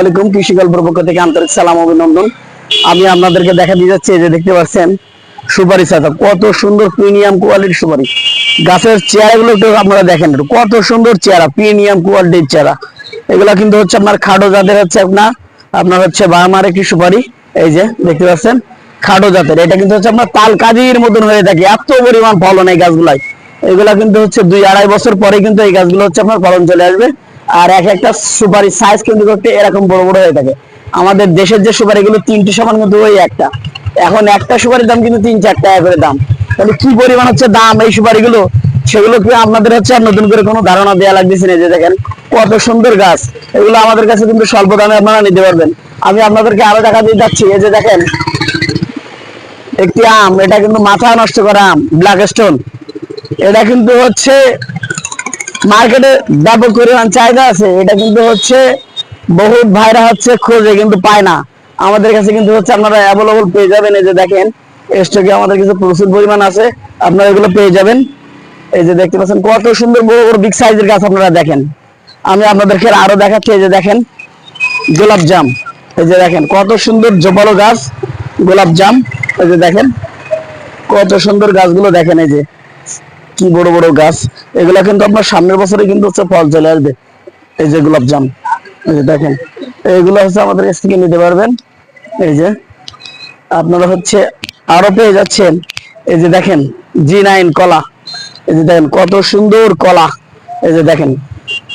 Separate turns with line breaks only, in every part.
আলাইকুম কৃষি গল্পের পক্ষ থেকে আন্তরিক সালাম অভিনন্দন। আমি আপনাদেরকে দেখা দিয়ে যাচ্ছি যে দেখতে পাচ্ছেন সুপারি কত সুন্দর প্রিমিয়াম সুপারি গাছের একটু আপনারা দেখেন একটু। কত সুন্দর চেয়ারা, প্রিমিয়াম কোয়ালিটির চেয়ারা। এগুলা কিন্তু হচ্ছে আপনার খাটো জাতের হচ্ছে আপনার আপনার হচ্ছে বার্মার একটি সুপারি। এই যে দেখতে পাচ্ছেন, খাটো জাতের। এটা কিন্তু হচ্ছে আপনার তাল কাজির মতন হয়ে থাকে, এত পরিমাণ ফলন এই গাছগুলাই এগুলা কিন্তু হচ্ছে দুই আড়াই বছর পরে কিন্তু এই গাছগুলো হচ্ছে আপনার ফলন চলে আসবে। আর এক একটা সুপারি সাইজ কিন্তু করতে এরকম বড় বড় হয়ে থাকে। আমাদের দেশের যে সুপারি গুলো তিনটি সমান কিন্তু ওই একটা। এখন একটা সুপারির দাম কিন্তু তিন, চার টাকা করে দাম। তাহলে কি পরিমাণ হচ্ছে দাম এই সুপারি গুলো সেগুলো কি আপনাদের হচ্ছে আর নতুন করে কোনো ধারণা দেওয়া লাগতেছে না? যে দেখেন, কত সুন্দর গাছ। এগুলো আমাদের কাছে কিন্তু স্বল্প দামে আপনারা নিতে পারবেন। আমি আপনাদেরকে আরও টাকা দিয়ে যাচ্ছি। এই যে দেখেন, একটি আম, এটা কিন্তু মাথা নষ্ট করা আম ব্ল্যাক স্টোন এটা কিন্তু হচ্ছে মার্কেটে ব্যাপক পরিমাণ চাহিদা আছে, এটা কিন্তু হচ্ছে বহুত ভাইরা হচ্ছে খোঁজে, কিন্তু পায় না। আমাদের কাছে কিন্তু হচ্ছে আপনারা অ্যাভেলেবল পেয়ে যাবেন, এই যে দেখেন স্টকে আমাদের কিছু প্রচুর পরিমাণ আছে, আপনারা এগুলো পেয়ে যাবেন। এই যে দেখতে পাচ্ছেন, কত সুন্দর বড় বড় বিগ সাইজের গাছ আপনারা দেখেন। আমি আপনাদেরকে আরও দেখাচ্ছি, এই যে দেখেন, গোলাপ জাম। এই যে দেখেন, কত সুন্দর জবালো গাছ, গোলাপ জাম। এই যে দেখেন, কত সুন্দর গাছগুলো দেখেন, এই যে। কি বড় বড় গাছ, এগুলা কিন্তু আপনার সামনের বছরে কিন্তু হচ্ছে ফল চলে আসবে। এই যে গোলাপ জাম, এই যে দেখেন, এইগুলো হচ্ছে আমাদের কাছ থেকে নিতে পারবেন। এই যে, আপনারা হচ্ছে আরও পেয়ে যাচ্ছেন। এই যে দেখেন জি নাইন কলা, এই যে দেখেন, কত সুন্দর কলা। এই যে দেখেন,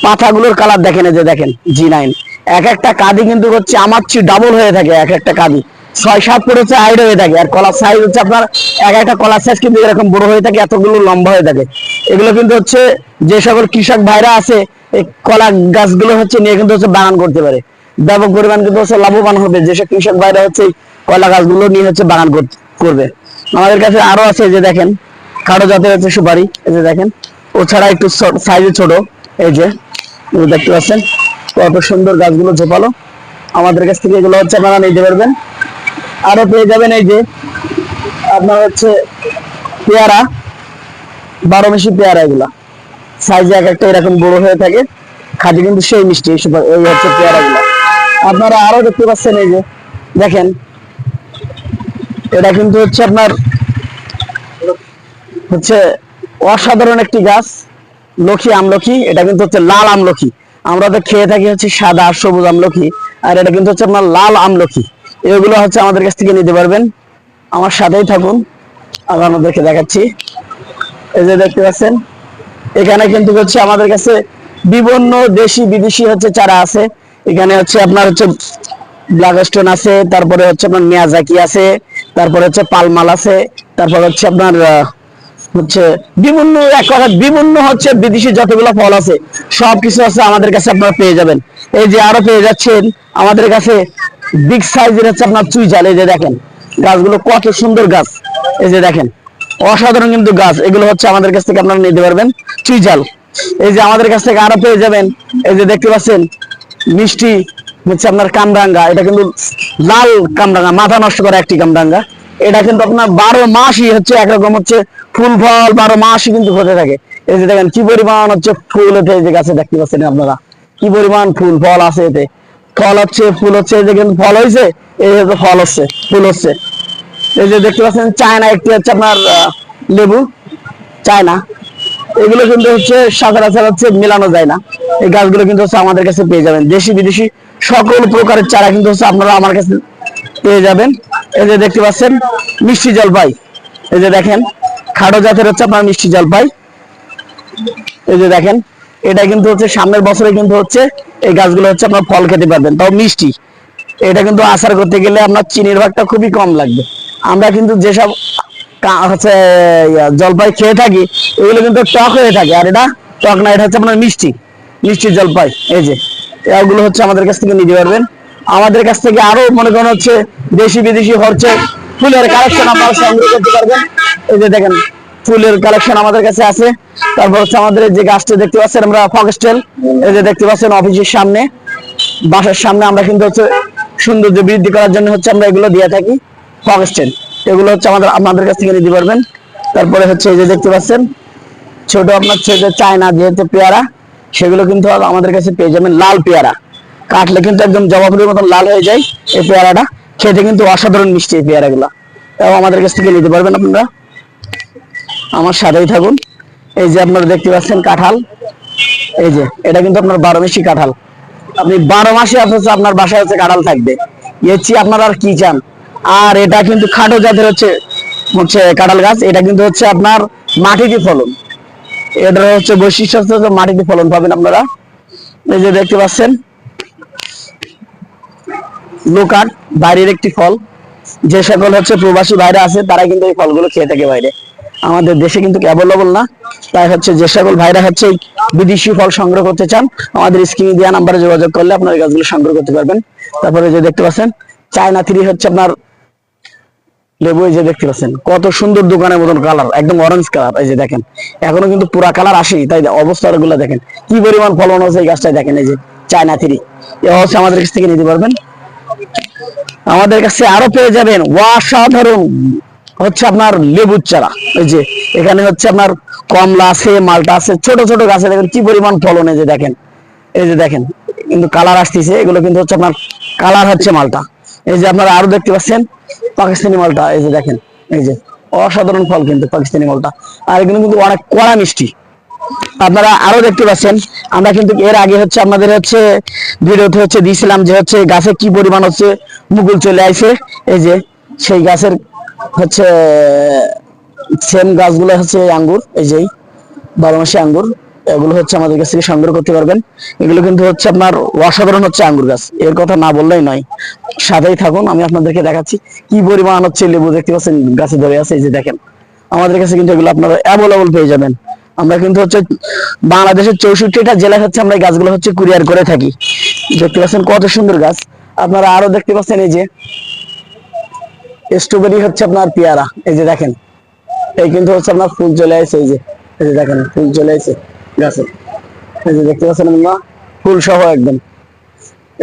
পাতাগুলোর কালার দেখেন, এই যে দেখেন জি নাইন এক একটা কাদি কিন্তু হচ্ছে আমার চেয়ে ডাবল হয়ে থাকে, এক একটা কাদি ছয় সাত ফুট হচ্ছে হাইট হয়ে থাকে। আর কলার সাইজ হচ্ছে আপনার এক একটা কলার সাইজ কিন্তু এরকম বড় হয়ে থাকে, এতগুলো লম্বা হয়ে থাকে। এগুলো কিন্তু হচ্ছে যে সকল কৃষক ভাইরা আছে, এই কলা গাছগুলো হচ্ছে নিয়ে কিন্তু হচ্ছে বাগান করতে পারে। ব্যাপক পরিমাণ কিন্তু হচ্ছে লাভবান হবে যেসব কৃষক ভাইরা হচ্ছে কলা গাছগুলো নিয়ে হচ্ছে বাগান করবে। আমাদের কাছে আরও আছে যে দেখেন কারও জাতের হচ্ছে সুপারি, এই যে দেখেন। ও ছাড়া একটু সাইজে ছোট, এই যে, দেখতে পাচ্ছেন? কত সুন্দর গাছগুলো ঝোপালো। আমাদের কাছ থেকে এগুলো হচ্ছে আপনারা নিতে পারবেন। আরও পেয়ে যাবেন এই যে আপনার হচ্ছে পেয়ারা, বারো মিশি পেয়ারা এগুলা। সাইজ এক একটা এরকম বড় হয়ে থাকে, খাটি কিন্তু সেই মিষ্টি, এই এই হচ্ছে পেয়ারা গুলা আপনারা আরও দেখতে পাচ্ছেন এই যে, দেখেন। এটা কিন্তু হচ্ছে আপনার হচ্ছে অসাধারণ একটি গাছ লক্ষী আমলকি, এটা কিন্তু হচ্ছে লাল আমলকি। আমরা তো খেয়ে থাকি হচ্ছে সাদা সবুজ আমলকি, আর এটা কিন্তু হচ্ছে আপনার লাল আমলকি। এগুলো হচ্ছে আমাদের কাছ থেকে নিতে পারবেন। আমার সাথেই থাকুন, আমি আপনাদেরকে দেখাচ্ছি। এই যে দেখতে পাচ্ছেন, এখানে কিন্তু হচ্ছে আমাদের কাছে বিভিন্ন দেশি বিদেশি হচ্ছে চারা আছে। এখানে হচ্ছে আপনার হচ্ছে ব্ল্যাক স্টোন আছে, তারপরে হচ্ছে আপনার মিয়াজাকি আছে, তারপরে হচ্ছে পালমাল আছে, তারপর হচ্ছে আপনার হচ্ছে বিভিন্ন এক কথা, বিভিন্ন হচ্ছে বিদেশি যতগুলো ফল আছে, সবকিছু আছে আমাদের কাছে আপনারা পেয়ে যাবেন। এই যে আরও পেয়ে যাচ্ছেন আমাদের কাছে বিগ সাইজের হচ্ছে আপনার চুই জাল, এই যে দেখেন। গাছগুলো কত সুন্দর গাছ। এই যে দেখেন, অসাধারণ কিন্তু গাছ। এগুলো হচ্ছে আমাদের কাছ থেকে আপনারা নিতে পারবেন চুই জাল। এই যে আমাদের কাছ থেকে আরও পেয়ে যাবেন। এই যে দেখতে পাচ্ছেন, মিষ্টি হচ্ছে আপনার কামরাঙ্গা। এটা কিন্তু লাল কামরাঙ্গা, মাথা নষ্ট করা একটি কামরাঙ্গা। এটা কিন্তু আপনার বারো মাসই হচ্ছে একরকম হচ্ছে ফুল ফল, বারো মাসই কিন্তু হতে থাকে। এই যে দেখেন, কি পরিমাণ হচ্ছে ফুল হতে এই যে গাছে, দেখতে পাচ্ছেন আপনারা? কি পরিমাণ ফুল ফল আছে এতে। ফল হচ্ছে ফুল হচ্ছে, এই যে কিন্তু ফল হয়েছে এই যে ফল হচ্ছে ফুল হচ্ছে। এই যে দেখতে পাচ্ছেন চায়না একটি হচ্ছে আপনার লেবু চায়না এগুলো কিন্তু হচ্ছে সচরাচর হচ্ছে মেলানো যায় না। এই গাছগুলো কিন্তু হচ্ছে আমাদের কাছে পেয়ে যাবেন। দেশি বিদেশি সকল প্রকারের চারা কিন্তু হচ্ছে আপনারা আমার কাছে পেয়ে যাবেন। এই যে দেখতে পাচ্ছেন, মিষ্টি জলপাই। এই যে দেখেন, খাটো জাতের হচ্ছে আপনার মিষ্টি জলপাই। এই যে দেখেন এটা কিন্তু হচ্ছে সামনের বছরে কিন্তু হচ্ছে এই গাছগুলো হচ্ছে আপনার ফল খেতে পারবেন, তাও মিষ্টি। এটা কিন্তু আচার করতে গেলে আপনার চিনির ভাগটা খুবই কম লাগবে। আমরা কিন্তু যেসব হচ্ছে জলপাই খেয়ে থাকি, এগুলো কিন্তু টক হয়ে থাকে, আর এটা টক না, এটা হচ্ছে আপনার মিষ্টি মিষ্টি জলপাই, এই যে। এগুলো হচ্ছে আমাদের কাছ থেকে নিতে পারবেন। আমাদের কাছ থেকে আরও মনে করেন হচ্ছে দেশি বিদেশি হচ্ছে ফুলের কালেকশন আপনারা সংগ্রহ করতে পারবেন। এই যে দেখেন ফুলের কালেকশন আমাদের কাছে আছে। তারপর হচ্ছে আমাদের যে গাছটা দেখতে পাচ্ছেন আমরা ফক্সটেল এই যে দেখতে পাচ্ছেন অফিসের সামনে, বাসার সামনে আমরা কিন্তু হচ্ছে সৌন্দর্য বৃদ্ধি করার জন্য হচ্ছে আমরা এগুলো দিয়ে থাকি ফক্সটেল এগুলো হচ্ছে আমাদের আপনাদের কাছ থেকে নিতে পারবেন। তারপরে হচ্ছে এই যে দেখতে পাচ্ছেন, ছোট আপনার ছোট চায়না যেহেতু পেয়ারা, সেগুলো কিন্তু আমাদের কাছে পেয়ে যাবেন লাল পেয়ারা। কাটলে কিন্তু একদম জবা ফুলের মতন লাল হয়ে যায় এই পেয়ারাটা। খেতে কিন্তু অসাধারণ মিষ্টি এই পেয়ারাগুলা। এবং আমাদের কাছ থেকে নিতে পারবেন আপনারা। আমার সাথেই থাকুন। এই যে আপনারা দেখতে পাচ্ছেন কাঁঠাল। এই যে, এটা কিন্তু আপনার বারো মাসি কাঁঠাল। আপনি বারো মাসে অথচ আপনার বাসায় হচ্ছে কাঁঠাল থাকবে। এর আপনারা আর কি চান? আর এটা কিন্তু খাটো জাতের হচ্ছে হচ্ছে কাঁঠাল গাছ। এটা কিন্তু হচ্ছে আপনার মাটিতে ফলন। এটার হচ্ছে বৈশিষ্ট্য হচ্ছে মাটিতে ফলন পাবেন আপনারা। এই যে দেখতে পাচ্ছেন, লোকাট, বাইরের একটি ফল। যে সকল হচ্ছে প্রবাসী বাইরে আছে তারা কিন্তু এই ফলগুলো খেয়ে থাকে বাইরে। আমাদের দেশে কিন্তু অ্যাভেলেবল না। তাই হচ্ছে যে সকল ভাইরা হচ্ছে বিদেশি ফল সংগ্রহ করতে চান, আমাদের স্ক্রিনে দেওয়া নাম্বারে যোগাযোগ করলে আপনার গাছগুলো সংগ্রহ করতে পারবেন। তারপরে যে দেখতে পাচ্ছেন, চায়না থ্রি হচ্ছে আপনার লেবু, এই যে দেখতে পাচ্ছেন, কত সুন্দর দোকানের মতন কালার, একদম অরেঞ্জ কালার, এই যে দেখেন। এখনও কিন্তু পুরা কালার আসেনি, তাই অবস্থারগুলো দেখেন। কি পরিমাণ ফলন হচ্ছে এই গাছটায় দেখেন, এই যে চায়না থ্রি। এ হচ্ছে আমাদের কাছ থেকে নিতে পারবেন। আমাদের কাছে আরও পেয়ে যাবেন অসাধারণ হচ্ছে আপনার লেবুর চারা। এই যে, এখানে হচ্ছে আপনার কমলা আছে, মালটা আছে, ছোট ছোট গাছে দেখেন কি পরিমাণ ফলন এই যে দেখেন। এই যে দেখেন, কিন্তু কালার আসতেছে, এগুলো কিন্তু হচ্ছে আপনার কালার হচ্ছে মালটা। এই যে আপনারা আরও দেখতে পাচ্ছেন, পাকিস্তানি মালটা, এই যে দেখেন, এই যে, অসাধারণ ফল কিন্তু পাকিস্তানি মালটা। আর এগুলো কিন্তু অনেক কড়া মিষ্টি। আপনারা আরও দেখতে পাচ্ছেন, আমরা কিন্তু এর আগে হচ্ছে আমাদের হচ্ছে ভিডিওতে হচ্ছে দিয়েছিলাম যে হচ্ছে গাছে কি পরিমাণ হচ্ছে মুকুল চলে আসে এই যে, সেই গাছের হচ্ছে সেম গাছগুলো হচ্ছে আঙ্গুর, এই যেই বারো মাসে আঙ্গুর, এগুলো হচ্ছে আমাদের কাছ থেকে সংগ্রহ করতে পারবেন। এগুলো কিন্তু হচ্ছে আপনার অসাধারণ হচ্ছে আঙ্গুর গাছ, এর কথা না বললেই নয়। সাথেই থাকুন, আমি আপনাদেরকে দেখাচ্ছি কি পরিমাণ হচ্ছে লেবু দেখতে পাচ্ছেন, গাছে ধরে আছে, এই যে দেখেন। আমাদের কাছে কিন্তু এগুলো আপনারা অ্যাভেলেবল পেয়ে যাবেন। আমরা কিন্তু হচ্ছে বাংলাদেশের চৌষট্টিটা জেলায় হচ্ছে আমরা এই গাছগুলো হচ্ছে কুরিয়ার করে থাকি। দেখতে পাচ্ছেন কত সুন্দর গাছ। আপনারা আরও দেখতে পাচ্ছেন এই যে স্ট্রবেরি হচ্ছে আপনার পেয়ারা, এই যে দেখেন। এই কিন্তু হচ্ছে আপনার ফুল চলে আসছে এই যে এই যে দেখেন, ফুল চলে আসছে গাছে। এই যে দেখতে পাচ্ছেন আপনারা? ফুল সহ একদম।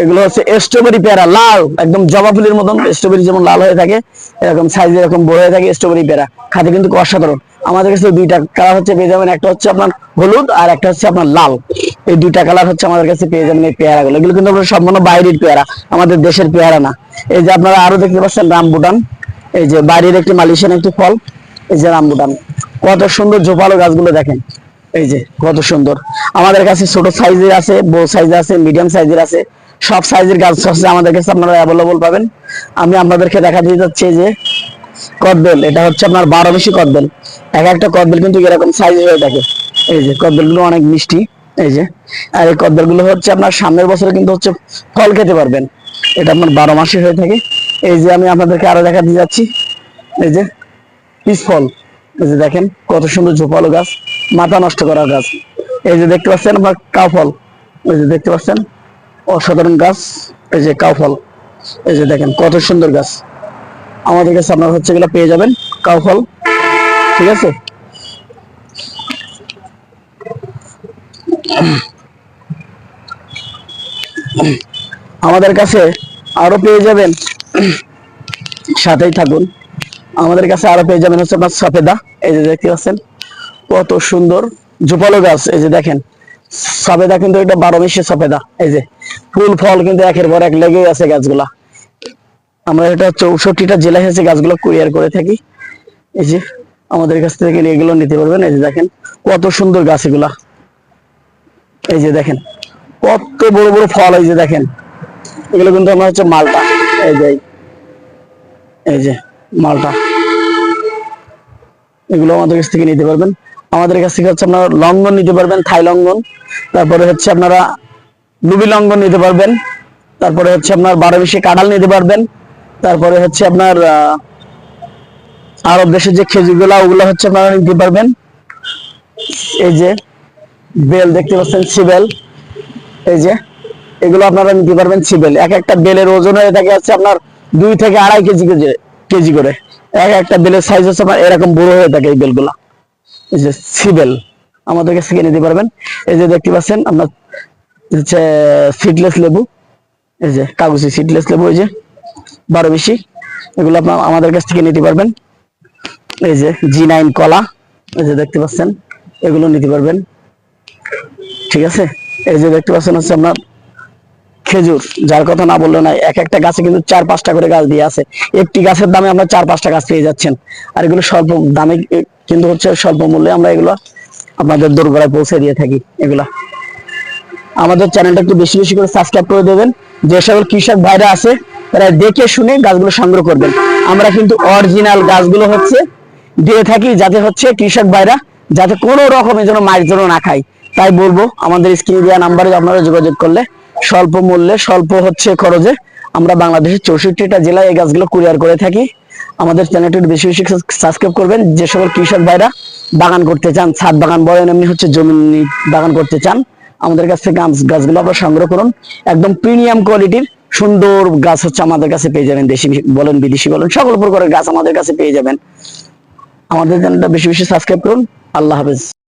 এগুলো হচ্ছে স্ট্রবেরি পেয়ারা, লাল, একদম জবা ফুলের মতন। স্ট্রবেরি যেমন লাল হয়ে থাকে, এরকম সাইজ এরকম বড় হয়ে থাকে স্ট্রবেরি পেয়ারা। খাতে কিন্তু অসাধারণ। আমাদের কাছে দুইটা কালার হচ্ছে, পেয়ে যাবেন। একটা হচ্ছে আপনার হলুদ আর একটা হচ্ছে আপনার লাল। এই দুইটা কালার হচ্ছে আমাদের কাছে পেয়ে যাবেন এই পেয়ারা গুলো এগুলো কিন্তু আপনার সম্পূর্ণ বাইরের পেয়ারা, আমাদের দেশের পেয়ারা না। এই যে আপনারা আরও দেখতে পাচ্ছেন রামবুটান। এই যে বাইরের একটি মালয়েশিয়ান একটি ফল, এই যে রামবুটান। কত সুন্দর ঝোপালো গাছগুলো দেখেন। এই যে কত সুন্দর। আমাদের কাছে ছোট সাইজের আছে, বড় সাইজের আছে মিডিয়াম সাইজের আছে। সব সাইজের গাছ আছে আমাদের কাছে আপনারা অ্যাভেলেবল পাবেন। আমি আপনাদেরকে দেখা দিয়ে যাচ্ছি যে কদবেল। এটা হচ্ছে আপনার বারো বেশি কদবেল। এক একটা কদবেল কিন্তু এরকম সাইজ হয়ে থাকে। এই যে কদবেলগুলো অনেক মিষ্টি। এই যে, আর এই কদবেলগুলো হচ্ছে আপনার সামনের বছরে কিন্তু হচ্ছে ফল খেতে পারবেন। এটা আপনার বারো মাসে হয়ে থাকে। এই যে আমি আপনাদেরকে আরও দেখা দিয়ে যাচ্ছি। এই যে পিস ফল এই যে দেখেন কত সুন্দর ঝোপালো গাছ, মাথা নষ্ট করা গাছ। এই যে দেখতে পাচ্ছেন বা কাউ ফল এই যে দেখতে পাচ্ছেন অসাধারণ গাছ, এই যে কাউ ফল এই যে দেখেন কত সুন্দর গাছ। আমাদের কাছে আপনার হচ্ছে এগুলো পেয়ে যাবেন কাউ ফল ঠিক আছে? আমাদের কাছে আরও পেয়ে যাবেন সাথেই থাকুন। আমাদের কাছে আরও পেয়ে যাবেন হচ্ছে আপনার সফেদা। এই যে দেখতে পাচ্ছেন, কত সুন্দর ঝোপালো গাছ। এই যে দেখেন, সফেদা কিন্তু এটা বারো মিশে সফেদা। এই যে, ফুল ফল কিন্তু একের পর এক লেগে আছে গাছগুলা। আমরা এটা চৌষট্টিটা জেলায় হচ্ছে গাছগুলো কুরিয়ার করে থাকি। এই যে, আমাদের কাছ থেকে এগুলো নিতে পারবেন। এই যে দেখেন, কত সুন্দর গাছ এগুলা। এই যে দেখেন, কত বড় বড় ফল এই যে দেখেন। এগুলো কিন্তু আমার হচ্ছে মালটা। এই যে এই যে মালটা। এগুলো আমাদের কাছ থেকে নিতে পারবেন। আমাদের কাছ থেকে হচ্ছে আপনারা নিতে পারবেন, থাই তারপরে হচ্ছে আপনারা লুবি লঙ্ঘন নিতে পারবেন। তারপরে হচ্ছে আপনার কাঁঠাল নিতে পারবেন। তারপরে হচ্ছে আপনার আরব দেশের যে খেজুরগুলা, ওগুলো হচ্ছে আপনারা নিতে পারবেন। এই যে, বেল দেখতে পাচ্ছেন সিবেল এই যে এগুলো আপনারা নিতে পারবেন সিবেল। এক একটা বেলের ওজন হয়ে থাকে হচ্ছে আপনার দুই থেকে আড়াই কেজি কেজি করে। এক একটা বেলের সাইজ হচ্ছে আপনার এরকম বড় হয়ে থাকে এই বেলগুলা। এই যে সিবেল, আমাদের কাছ থেকে নিতে পারবেন। এই যে দেখতে পাচ্ছেন আপনার হচ্ছে সিডলেস লেবু। এই যে কাগজি সিডলেস লেবু, এই যে বারো বেশি এগুলো আপনার আমাদের কাছ থেকে নিতে পারবেন। এই যে জি নাইন কলা, এই যে দেখতে পাচ্ছেন, এগুলো নিতে পারবেন। ঠিক আছে? এই যে দেখতে পাচ্ছেন হচ্ছে আপনার খেজুর, যার কথা না বললে না এক একটা গাছে কিন্তু চার পাঁচটা করে গাছ দিয়ে আছে। একটি গাছের দামে আমরা চার পাঁচটা গাছ পেয়ে যাচ্ছেন। আর এগুলো স্বল্প দামে কিন্তু হচ্ছে স্বল্প মূল্যে আমরা এগুলো আপনাদের দোরগোড়ায় পৌঁছে দিয়ে থাকি এগুলা। আমাদের চ্যানেলটা একটু বেশি বেশি করে সাবস্ক্রাইব করে দেবেন। যে সকল কৃষক ভাইরা আছে, তারা দেখে শুনে গাছগুলো সংগ্রহ করবেন। আমরা কিন্তু অরিজিনাল গাছগুলো হচ্ছে দিয়ে থাকি যাতে হচ্ছে কৃষক ভাইরা যাতে কোনো রকমের যেন মাছ যেন না খায়। তাই বলব, আমাদের স্ক্রিনে দেওয়া নাম্বারে আপনারা যোগাযোগ করলে স্বল্প মূল্যে, স্বল্প হচ্ছে খরচে আমরা বাংলাদেশের চৌষট্টিটা জেলায় এই গাছগুলো কুরিয়ার করে থাকি। আমাদের চ্যানেলটি বেশি বেশি সাবস্ক্রাইব করবেন। যে সকল কৃষক ভাইরা বাগান করতে চান, ছাদ বাগান বলেন, এমনি হচ্ছে জমি বাগান করতে চান, আমাদের কাছ থেকে গাছগুলো আপনারা সংগ্রহ করুন। একদম প্রিমিয়াম কোয়ালিটির সুন্দর গাছ হচ্ছে আমাদের কাছে পেয়ে যাবেন। দেশি বলেন, বিদেশি বলেন, সকল প্রকারের গাছ আমাদের কাছে পেয়ে যাবেন। আমাদের চ্যানেলটা বেশি বেশি সাবস্ক্রাইব করুন। আল্লাহ হাফেজ।